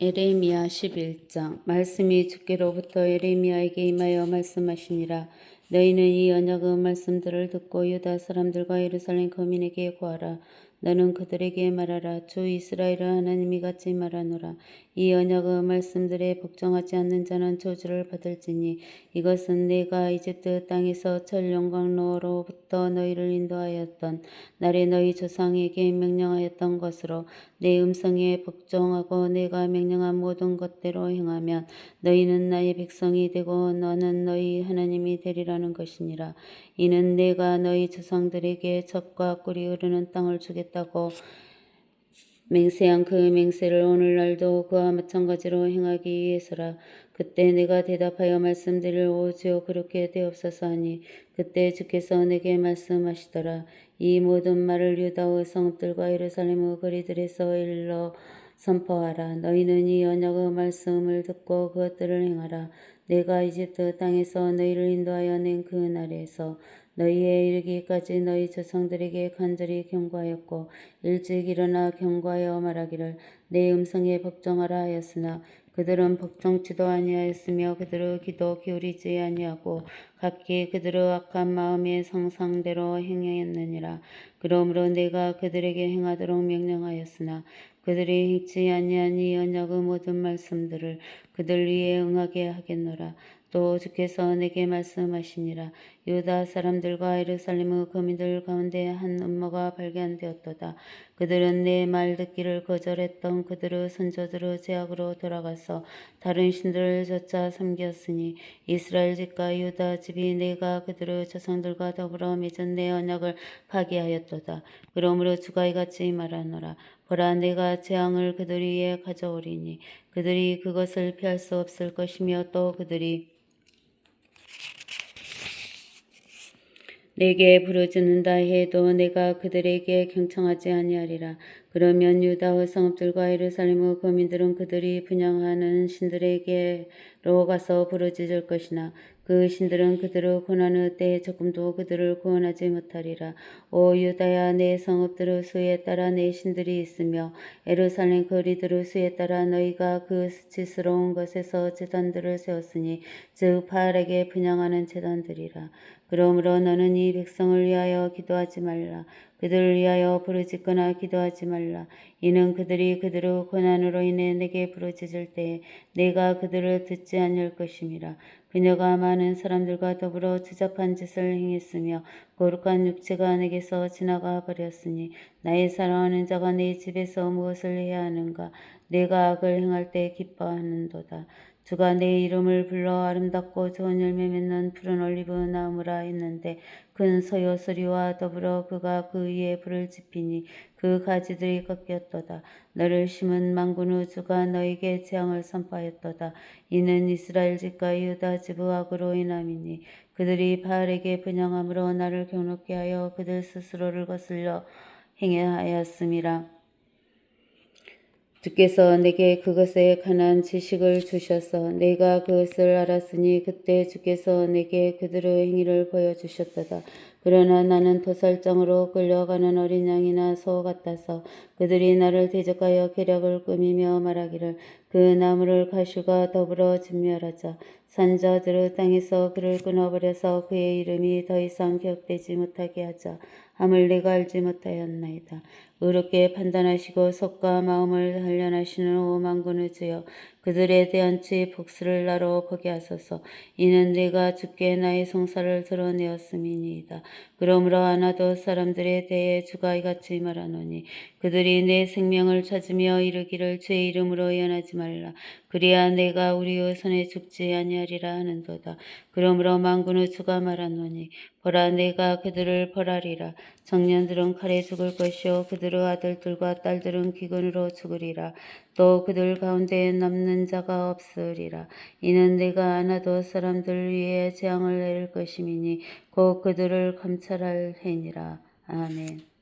에레미야 11장. 말씀이 주께로부터 에레미야에게 임하여 말씀하시니라 너희는 이 언약의 말씀들을 듣고 유다 사람들과 예루살렘 거민에게 구하라. 너는 그들에게 말하라. 주 이스라엘의 하나님이 같이 말하노라. 이 언약의 말씀들에 복종하지 않는 자는 저주를 받을지니 이것은 내가 이집트 땅에서 철령광로로부터 너희를 인도하였던 날에 너희 조상에게 명령하였던 것으로 내 음성에 복종하고 내가 명령한 모든 것대로 행하면 너희는 나의 백성이 되고 너는 너희 하나님이 되리라 는 것이니라 이는 내가 너희 조상들에게 젖과 꿀이 흐르는 땅을 주겠다고 맹세한 그 맹세를 오늘날도 그와 마찬가지로 행하기 위해서라. 그때 내가 대답하여 말씀드릴 오지요 그렇게 되옵소서 하니 그때 주께서 내게 말씀하시더라. 이 모든 말을 유다의 성읍들과 예루살렘의 거리들에서 일러 선포하라. 너희는 이 언약의 말씀을 듣고 그것들을 행하라. 내가 이집트 땅에서 너희를 인도하여 낸 그 날에서 너희에 이르기까지 너희 조상들에게 간절히 경고하였고 일찍 일어나 경고하여 말하기를 내 음성에 복종하라 하였으나 그들은 복종치도 아니하였으며 그들의 기도 기울이지 아니하고 각기 그들의 악한 마음의 상상대로 행하였느니라. 그러므로 내가 그들에게 행하도록 명령하였으나 그들이 행치 아니한 이 언약의 모든 말씀들을 그들 위에 응하게 하겠노라 또 주께서 내게 말씀하시니라 유다 사람들과 예루살렘의 거민들 가운데 한 음모가 발견되었도다. 그들은 내 말 듣기를 거절했던 그들의 선조들의 제약으로 돌아가서 다른 신들을 쫓아 섬겼으니 이스라엘 집과 유다 집이 내가 그들의 조상들과 더불어 맺은 내 언약을 파기하였도다. 그러므로 주가 이같이 말하노라. 보라 내가 재앙을 그들 위에 가져오리니 그들이 그것을 피할 수 없을 것이며 또 그들이 내게 부르짖는다 해도 내가 그들에게 경청하지 아니하리라. 그러면 유다의 성읍들과 예루살렘의 거민들은 그들이 분양하는 신들에게로 가서 부르짖을 것이나 그 신들은 그들의 고난의 때에 조금도 그들을 구원하지 못하리라. 오 유다야 내 성읍들의 수에 따라 내 신들이 있으며 예루살렘 거리들의 수에 따라 너희가 그 수치스러운 것에서 재단들을 세웠으니 즉 바알에게 분양하는 재단들이라. 그러므로 너는 이 백성을 위하여 기도하지 말라. 그들을 위하여 부르짖거나 기도하지 말라. 이는 그들이 그들의 고난으로 인해 내게 부르짖을 때에 내가 그들을 듣지 않을 것임이라. 그녀가 많은 사람들과 더불어 추잡한 짓을 행했으며 거룩한 육체가 내게서 지나가 버렸으니 나의 사랑하는 자가 내 집에서 무엇을 해야 하는가? 내가 악을 행할 때 기뻐하는도다. 주가 내 이름을 불러 아름답고 좋은 열매 맺는 푸른 올리브 나무라 했는데 큰 서요 소리와 더불어 그가 그 위에 불을 지피니 그 가지들이 꺾였도다. 너를 심은 망군의 주가 너에게 재앙을 선포하였도다. 이는 이스라엘 집과 유다 집의 악으로 인함이니 그들이 바알에게 분양함으로 나를 경롭게 하여 그들 스스로를 거슬려 행하였음이라. 주께서 내게 그것에 관한 지식을 주셔서 내가 그것을 알았으니 그때 주께서 내게 그들의 행위를 보여주셨도다. 그러나 나는 도살장으로 끌려가는 어린 양이나 소 같아서 그들이 나를 대적하여 계략을 꾸미며 말하기를 그 나무를 가시가 더불어 진멸하자 산자들의 땅에서 그를 끊어버려서 그의 이름이 더 이상 기억되지 못하게 하자 함을 내가 알지 못하였나이다. 의롭게 판단하시고 속과 마음을 단련하시는 오만군을 주여 그들에 대한 죄 복수를 나로 보게 하소서. 이는 내가 주께 나의 송사를 드러내었음이니이다. 그러므로 하나도 사람들에 대해 주가 이같이 말하노니 그들이 내 생명을 찾으며 이르기를 제 이름으로 연하지 말라. 그리야 내가 우리의 손에 죽지 아니하리라 하는도다. 그러므로 만군의 주가 말하노니 보라 내가 그들을 벌하리라. 청년들은 칼에 죽을 것이요 그들의 아들들과 딸들은 기근으로 죽으리라. 또 그들 가운데 남는 자가 없으리라. 이는 내가 하나도 사람들 위에 재앙을 내릴 것임이니 곧 그들을 감찰할 해니라. 아멘.